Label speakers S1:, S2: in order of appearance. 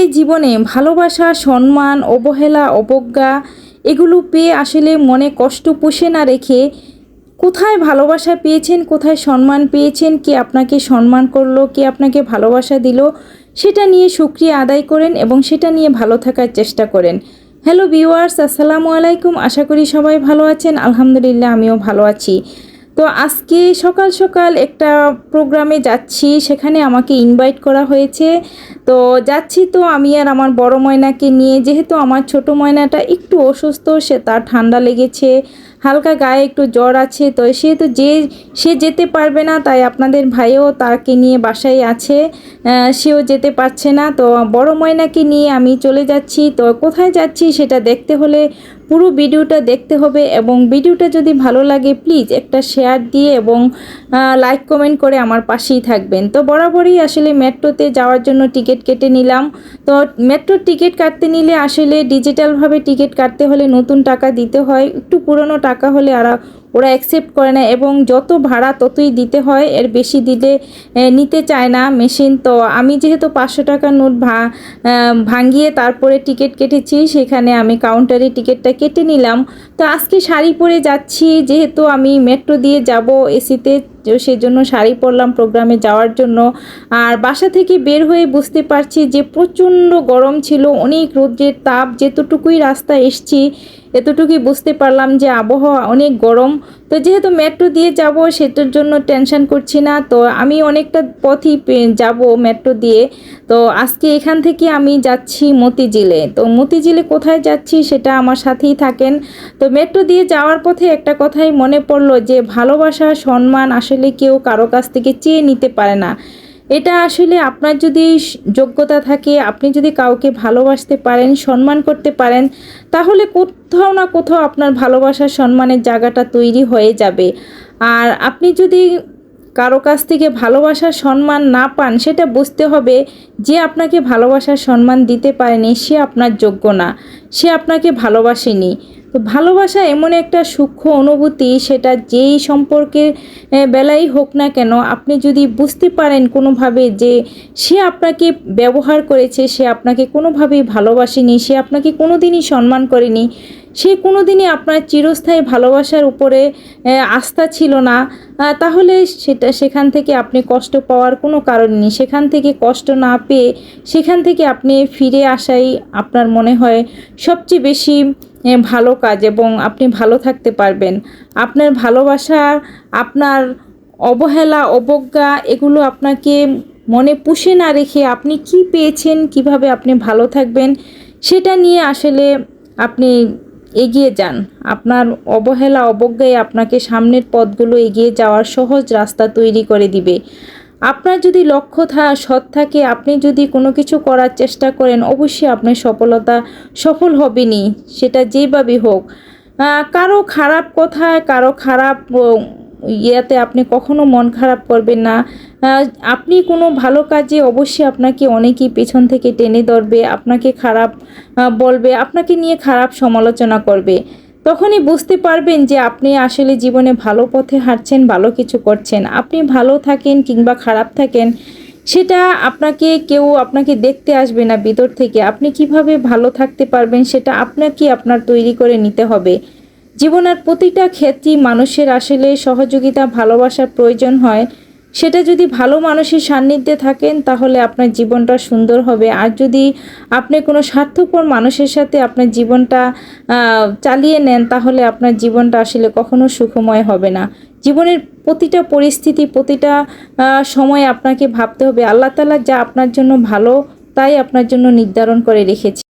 S1: এই জীবনে ভালোবাসা, সম্মান, অবহেলা, অবজ্ঞা এগুলো পেয়ে আসলে মনে কষ্ট পুষে না রেখে কোথায় ভালোবাসা পেয়েছেন, কোথায় সম্মান পেয়েছেন, কে আপনাকে সম্মান করল, কে আপনাকে ভালোবাসা দিল, সেটা নিয়ে সুক্রিয়া আদায় করেন এবং সেটা নিয়ে ভালো থাকার চেষ্টা করেন। হ্যালো ভিউয়ার্স, আসসালামু আলাইকুম। আশা করি সবাই ভালো আছেন। আলহামদুলিল্লাহ, আমিও ভালো আছি। তো আজকে সকাল সকাল একটা প্রোগ্রামে যাচ্ছি, সেখানে আমাকে ইনভাইট করা হয়েছে। তো যাচ্ছি তো আমি আর আমার বড় ময়নাকে নিয়ে। যেহেতু আমার ছোট ময়নাটা একটু অসুস্থ, সে তার ঠান্ডা লেগেছে, হালকা গায়ে একটু জ্বর আছে, তো সে তো যে, সে যেতে পারবে না, তাই আপনাদের ভাইও তাকে নিয়ে বাসায় আছে। সেও যেতে পারছে না। তো বড় ময়নাকে নিয়ে আমি চলে যাচ্ছি। তো কোথায় যাচ্ছি সেটা দেখতে হলে পুরো ভিডিওটা দেখতে হবে এবং ভিডিওটা যদি ভালো লাগে প্লিজ একটা শেয়ার দিয়ে এবং লাইক কমেন্ট করে আমার পাশেই থাকবেন। তো বরাবরই আসলে মেট্রোতে যাওয়ার জন্য টিকিট কেটে নিলাম। তো মেট্রোর টিকিট কাটতে নিলে আসলে ডিজিটালভাবে টিকিট কাটতে হলে নতুন টাকা দিতে হয়। একটু পুরনো টাকা হলে আর ওরা অ্যাকসেপ্ট করে না এবং যত ভাড়া ততই দিতে হয়, এর বেশি দিলে নিতে চায় না মেশিন তো আমি যেহেতু পাঁচশো টাকার নোট ভাঙিয়ে তারপরে টিকিট কেটেছি, সেখানে আমি কাউন্টারে টিকিটটা কেটে নিলাম। তো আজকে শাড়ি পরে যাচ্ছি, যেহেতু আমি মেট্রো দিয়ে যাব এসিতে সেজন্য শাড়ি পরলাম প্রোগ্রামে যাওয়ার জন্য। আর বাসা থেকে বের হয়ে বুঝতে পারছি যে প্রচণ্ড গরম ছিল, অনেক রোদ্রের তাপ, যেতটুকুই রাস্তা এসছি এতটুকুই বুঝতে পারলাম যে আবহাওয়া অনেক গরম। তো যেহেতু মেট্রো দিয়ে যাব, সেটার জন্য টেনশন করছি না। তো আমি অনেকটা পথই যাব মেট্রো দিয়ে। তো আজকে এখান থেকে আমি যাচ্ছি মতিঝিলে। তো মতিঝিলে কোথায় যাচ্ছি সেটা আমার সাথেই থাকেন। তো মেট্রো দিয়ে যাওয়ার পথে একটা কথাই মনে পড়ল যে ভালোবাসা, সম্মান আসলে কেউ কারও কাছ থেকে চেয়ে নিতে পারে না। এটা আসলে আপনার যদি যোগ্যতা থাকে, আপনি যদি কাউকে ভালোবাসতে পারেন, সম্মান করতে পারেন, তাহলে কোথাও না কোথাও আপনার ভালোবাসার সম্মানের জায়গাটা তৈরি হয়ে যাবে। আর আপনি যদি কারও কাছ থেকে ভালোবাসার সম্মান না পান, সেটা বুঝতে হবে যে আপনাকে ভালোবাসার সম্মান দিতে পারেনি, সে আপনার যোগ্য না। সে আপনাকে ভালোবাসেনি। তো ভালোবাসা এমন একটা সূক্ষ্ম অনুভূতি সেটা যেই সম্পর্কের আহ, বেলাই হোক না কেন আপনি যদি বুঝতে পারেন কোনোভাবে যে সে আপনাকে ব্যবহার করেছে সে আপনাকে কোনোভাবেই ভালোবাসেনি সে আপনাকে কোনো দিনই সম্মান করেনি সে কোনো দিনই আপনার চিরস্থায়ী ভালোবাসার উপরে আস্থা ছিল না তাহলে সেটা সেখান থেকে আপনি কষ্ট পাওয়ার কোনো কারণ নেই। সেখান থেকে কষ্ট না পেয়ে সেখান থেকে আপনি ফিরে আসাই আপনার মনে হয় সবচেয়ে বেশি ভালো কাজ এবং আপনি ভালো থাকতে পারবেন। আপনার ভালোবাসা, আপনার অবহেলা, অবজ্ঞা, এগুলো আপনাকে মনে পুষে না রেখে আপনি কি পেয়েছেন, কীভাবে আপনি ভালো থাকবেন, সেটা নিয়ে আসলে আপনি এগিয়ে যান। আপনার অবহেলা অবজ্ঞায় আপনাকে সামনের পথগুলো এগিয়ে যাওয়ার সহজ রাস্তা তৈরি করে দিবে। আপনার যদি লক্ষ্য থা, সৎ থাকে, আপনি যদি কোনো কিছু করার চেষ্টা করেন, অবশ্যই আপনার সফলতা সফল হবেনই, সেটা যেভাবে হোক। কারও খারাপ কথায়, কারও খারাপ ইয়েতে আপনি কখনো মন খারাপ করবেন না। আপনি কোনো ভালো কাজে অবশ্যই আপনাকে অনেকেই পেছন থেকে টেনে ধরবে, আপনাকে খারাপ বলবে, আপনাকে নিয়ে খারাপ সমালোচনা করবে। তখনই বুঝতে পারবেন যে আপনি আসলে জীবনে ভালো পথে হাঁটছেন, ভালো কিছু করছেন। আপনি ভালো থাকেন কিংবা খারাপ থাকেন, সেটা আপনাকে কেউ আপনাকে দেখতে আসবে না ভিতর থেকে। আপনি কীভাবে ভালো থাকতে পারবেন সেটা আপনাকে আপনার তৈরি করে নিতে হবে। জীবনের প্রতিটা ক্ষেত্রেই মানুষের আসলে সহযোগিতা, ভালোবাসার প্রয়োজন হয়। সেটা যদি ভালো মানুষের সান্নিধ্যে থাকেন, তাহলে আপনার জীবনটা সুন্দর হবে। আর যদি আপনি কোনো স্বার্থপর মানুষের সাথে আপনার জীবনটা চালিয়ে নেন, তাহলে আপনার জীবনটা আসলে কখনো সুখময় হবে না। জীবনের প্রতিটা পরিস্থিতি, প্রতিটা সময় আপনাকে ভাবতে হবে, আল্লাহ তালা যা আপনার জন্য ভালো, তাই আপনার জন্য নির্ধারণ করে রেখেছে।